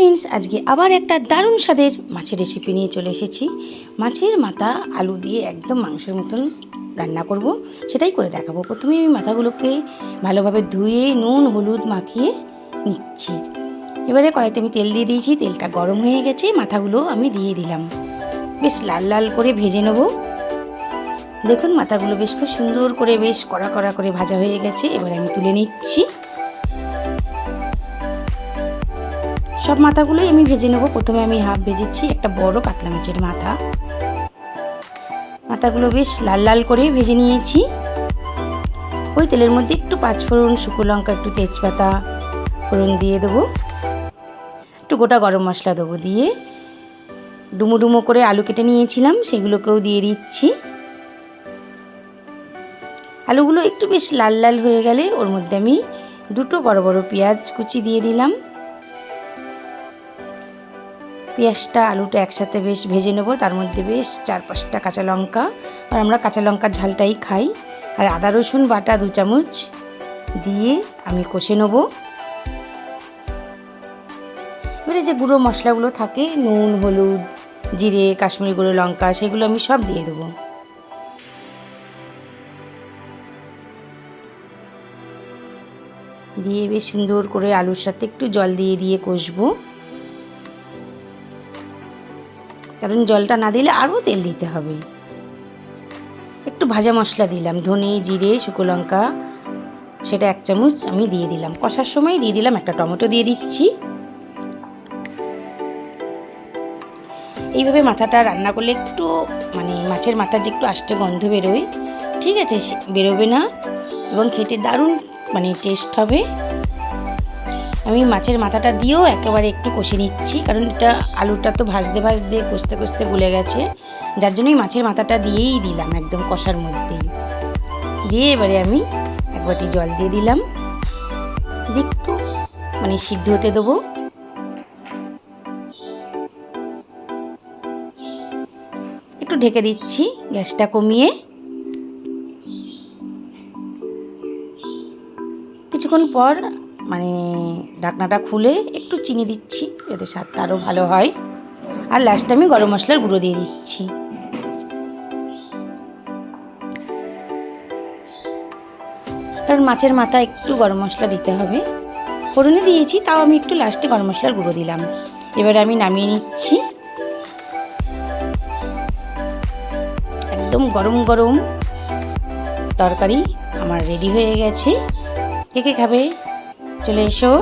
Friends আজকে আবার একটা দারুণ স্বাদের মাছের রেসিপি নিয়ে চলে এসেছি। মাছের মাথা আলু দিয়ে একদম মাংসের মতন রান্না করব। সেটাই করে দেখাবো। প্রথমে আমি মাথাগুলোকে ভালোভাবে ধুয়ে নুন, হলুদ মাখিয়ে নিচ্ছি। এবারে কড়াইতে আমি তেল দিয়ে দিয়েছি। তেলটা গরম হয়ে গেছে। মাথাগুলো আমি দিয়ে দিলাম। বেশ লাল লাল করে ভেজে নেব। দেখুন, মাথাগুলো বেশ খুব সুন্দর করে, বেশ কড়া কড়া করে ভাজা হয়ে গেছে। এবার আমি তুলে নিচ্ছি। সব মাথাগুলোই আমি ভেজে নেব। প্রথমে আমি হাফ ভেজেছি একটা বড় কাতলা মাছের মাথা। মাথাগুলো বেশ লাল লাল করে ভেজে নিয়েছি। ওই তেলের মধ্যে একটু পাঁচফোড়ন, শুকনো লঙ্কা, একটু তেজপাতা ফোড়ন দিয়ে দেবো। একটু গোটা গরম মশলা দেবো দিয়ে। ডুমো ডুমো করে আলু কেটে নিয়েছিলাম, সেগুলোকেও দিয়ে দিচ্ছি। আলুগুলো একটু বেশ লাল লাল হয়ে গেলে ওর মধ্যে আমি দুটো বড় বড় পেঁয়াজ কুচি দিয়ে দিলাম। পেঁয়াজটা, আলুটা একসাথে বেশ ভেজে নেব। তার মধ্যে বেশ চার পাঁচটা কাঁচা লঙ্কা। আর আমরা কাঁচা লঙ্কার ঝালটাই খাই। আর আদা, রসুন, বাটা দু চামচ দিয়ে আমি কষে নেব। এবারে যে গুঁড়ো মশলাগুলো থাকে, নুন, হলুদ, জিরে, কাশ্মীরি গুঁড়ো, লঙ্কা, সেগুলো আমি সব দিয়ে দেবো। দিয়ে বেশ সুন্দর করে আলুর সাথে একটু জল দিয়ে দিয়ে কষবো। কারণ জলটা না দিলে আরও তেল দিতে হবে। একটু ভাজা মশলা দিলাম, ধনে, জিরে, শুকনো লঙ্কা, সেটা এক চামচ আমি দিয়ে দিলাম। কষার সময় দিয়ে দিলাম একটা টমেটো দিয়ে দিচ্ছি। এইভাবে মাথাটা রান্না করলে একটু মানে মাছের মাথার যে একটু আষ্টে গন্ধ বেরোয়, ঠিক আছে বেরোবে না। এবং খেতে দারুণ মানে টেস্ট হবে। আমি মাছের মাথাটা দিয়েও একেবারে একটু কষে নিচ্ছি, কারণ এটা আলুটা তো ভাজতে ভাজতে, কষতে কষতে গলে গেছে। যার জন্যই মাছের মাথাটা দিয়েই দিলাম, একদম কষার মধ্যেই। দিয়ে এবারে আমি এক বাটি জল দিয়ে দিলাম। একটু মানে সিদ্ধ হতে দেবো। একটু ঢেকে দিচ্ছি গ্যাসটা কমিয়ে। কিছুক্ষণ পর মানে ঢাকনাটা খুলে একটু চিনি দিচ্ছি, যাতে স্বাদটা আরও ভালো হয়। আর লাস্টে আমি গরম মশলার গুঁড়ো দিয়ে দিচ্ছি। কারণ মাছের মাথা একটু গরম মশলা দিতে হবে। ফোড়নে দিয়েছি, তাও আমি একটু লাস্টে গরম মশলার গুঁড়ো দিলাম। এবারে আমি নামিয়ে নিচ্ছি। একদম গরম গরম তরকারি আমার রেডি হয়ে গেছে। কে কে খাবে? চলে এসো।